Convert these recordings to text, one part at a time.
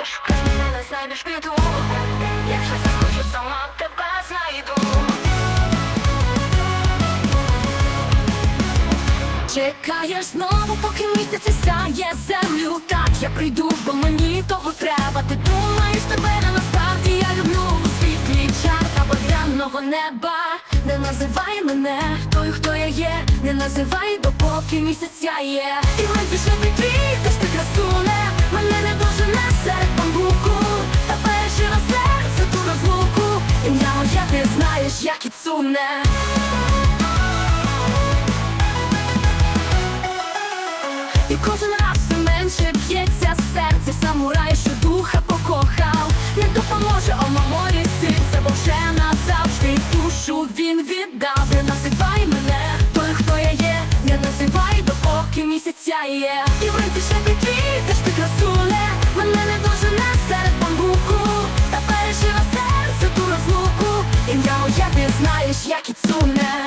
Я шукаю, не знайдеш піду Якщо захочу, сама тебе знайду Чекаєш знову, поки місяць сяє землю. Так, я прийду, бо мені того треба. Ти думаєш, тебе не насправді я люблю. У світлі чарта багряного неба. Не називай мене тою, хто я є. Не називай, допоки місяць сяє. І вранці ще знаєш, як і цуне І кожен раз все менше б'ється серце самурай, що духа покохав, не допоможе омаморі серце, бо вже назавжди душу він віддав. Не називай мене, той, хто я є, не називай, допоки місяця є. І вранці ще твій, знаєш, як і цуне.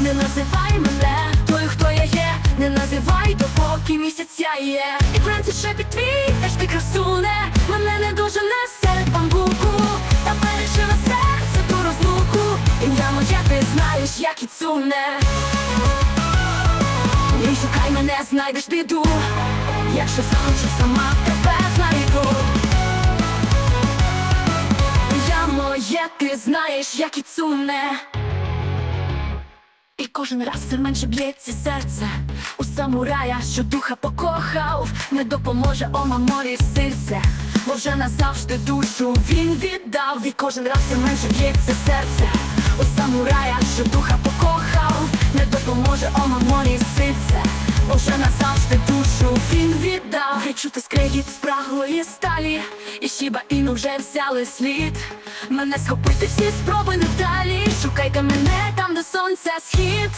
Не називай мене той, хто я є, не називай, допоки місяця є. І вранці шепіт твій, теж ти красуне, мене не дуже не серед та пережила серце ту розлуку. Ім'я моє ти знаєш, як і цуне. Мене, знайдеш біду, якщо захочу сама тебе знайду. Я моє, ти знаєш, як і цуне. І кожен раз все менше б'ється серце У самурая, що духа покохав, не допоможе ома морі серце, бо вже назавжди душу він віддав, і кожен раз все менше б'ється серце У самурая, що духа покохав, вже назавжди душу він віддав. Відчути скрегіт спраглої сталі, і щіба іну вже взяли слід. Мене схопити всі спроби невдалі. Шукайте мене там, де сонця схід.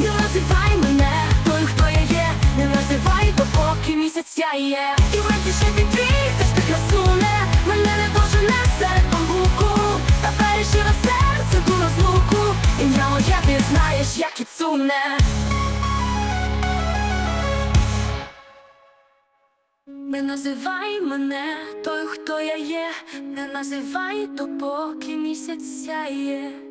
Не називай мене той, хто я є, не називай, допоки місяць є. І ще під твій, ти красуне, мене не дуже не серед бамбуку, та пережила серце ту розлуку. Ім'я моє ти знаєш, як і цуне. Не називай мене той, хто я є, не називай, допоки місяць сяє.